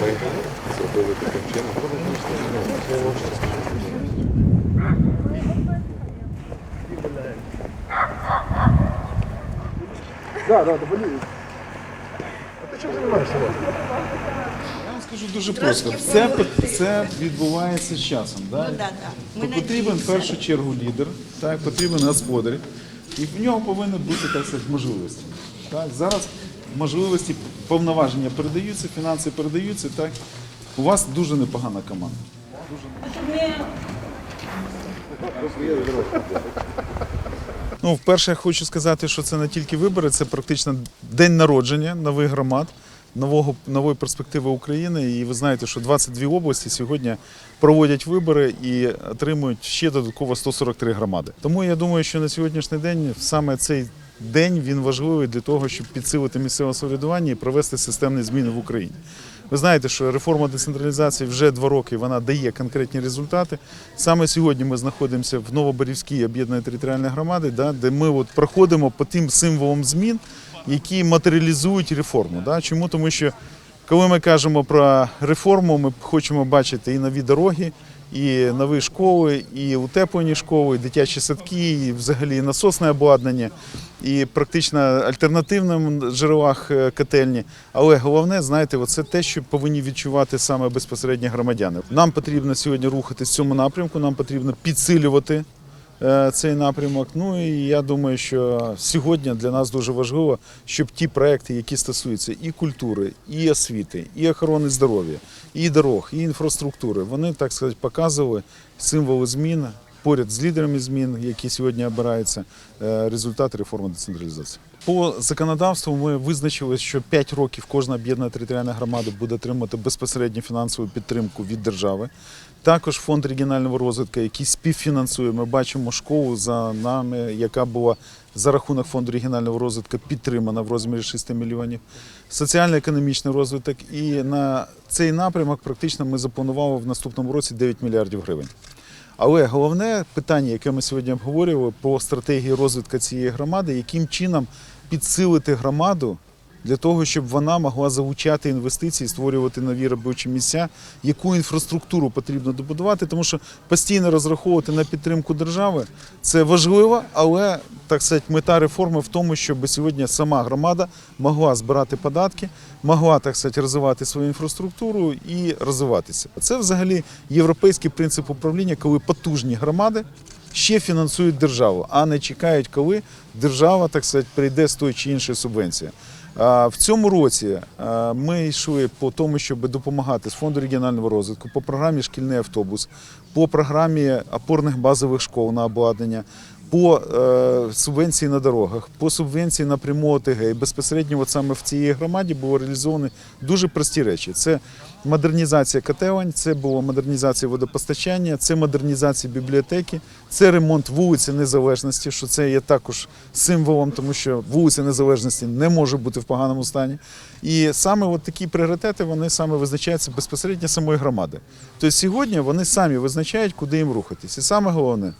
Ми зробили таким чином. Я вам скажу дуже просто. Це, це відбувається з часом. Да? Ну, да, да. Ми То потрібен в першу чергу лідер, так, потрібен господар, і в нього повинні бути так сказати, можливості. Так? Зараз можливості, повноваження передаються, фінанси передаються. Так? У вас дуже непогана команда. Ну, вперше я хочу сказати, що це не тільки вибори, це практично день народження нових громад, нового, нової перспективи України. І ви знаєте, що 22 області сьогодні проводять вибори і отримують ще додатково 143 громади. Тому я думаю, що на сьогоднішній день саме цей день він важливий для того, щоб підсилити місцеве самоврядування і провести системні зміни в Україні. Ви знаєте, що реформа децентралізації вже два роки вона дає конкретні результати. Саме сьогодні ми знаходимося в Новоборівській об'єднаній територіальній громаді, да, де ми от проходимо по тим символам змін, які матеріалізують реформу. Чому? Тому що коли ми кажемо про реформу, ми хочемо бачити і нові дороги, і нові школи, і утеплені школи, і дитячі садки, і взагалі насосне обладнання, і практично альтернативним джерелах е, котельні. Але головне, знаєте, це те, що повинні відчувати саме безпосередньо громадяни. Нам потрібно сьогодні рухатись в цьому напрямку, нам потрібно підсилювати цей напрямок. Ну і я думаю, що сьогодні для нас дуже важливо, щоб ті проекти, які стосуються і культури, і освіти, і охорони здоров'я, і дорог, і інфраструктури, вони так сказати показували символи змін поряд з лідерами змін, які сьогодні обираються, е, результати реформи децентралізації. По законодавству ми визначили, що 5 років кожна об'єднана територіальна громада буде отримати безпосередню фінансову підтримку від держави. Також фонд регіонального розвитку, який співфінансує. Ми бачимо школу за нами, яка була за рахунок фонду регіонального розвитку підтримана в розмірі 6 мільйонів. Соціально-економічний розвиток. І на цей напрямок практично ми запланували в наступному році 9 мільярдів гривень. Але головне питання, яке ми сьогодні обговорювали по стратегії розвитку цієї громади, яким чином підсилити громаду для того, щоб вона могла залучати інвестиції, створювати нові робочі місця, яку інфраструктуру потрібно добудувати, тому що постійно розраховувати на підтримку держави це важливо, але так сказати, мета реформи в тому, щоб сьогодні сама громада могла збирати податки, могла так сказати, розвивати свою інфраструктуру і розвиватися. Це взагалі європейський принцип управління, коли потужні громади ще фінансують державу, а не чекають, коли держава так сказати, прийде з тої чи іншої субвенції. В цьому році ми йшли по тому, щоб допомагати з фонду регіонального розвитку, по програмі Шкільний автобус, по програмі опорних базових школ на обладнання, по е, субвенції на дорогах, по субвенції на пряму ОТГ. І безпосередньо от саме в цій громаді було реалізовані дуже прості речі. Це модернізація котелень, це була модернізація водопостачання, це модернізація бібліотеки, це ремонт вулиці Незалежності, що це є також символом, тому що вулиця Незалежності не може бути в поганому стані. І саме от такі пріоритети вони саме визначаються безпосередньо самої громади. Тобто сьогодні вони самі визначають, куди їм рухатись. І саме головне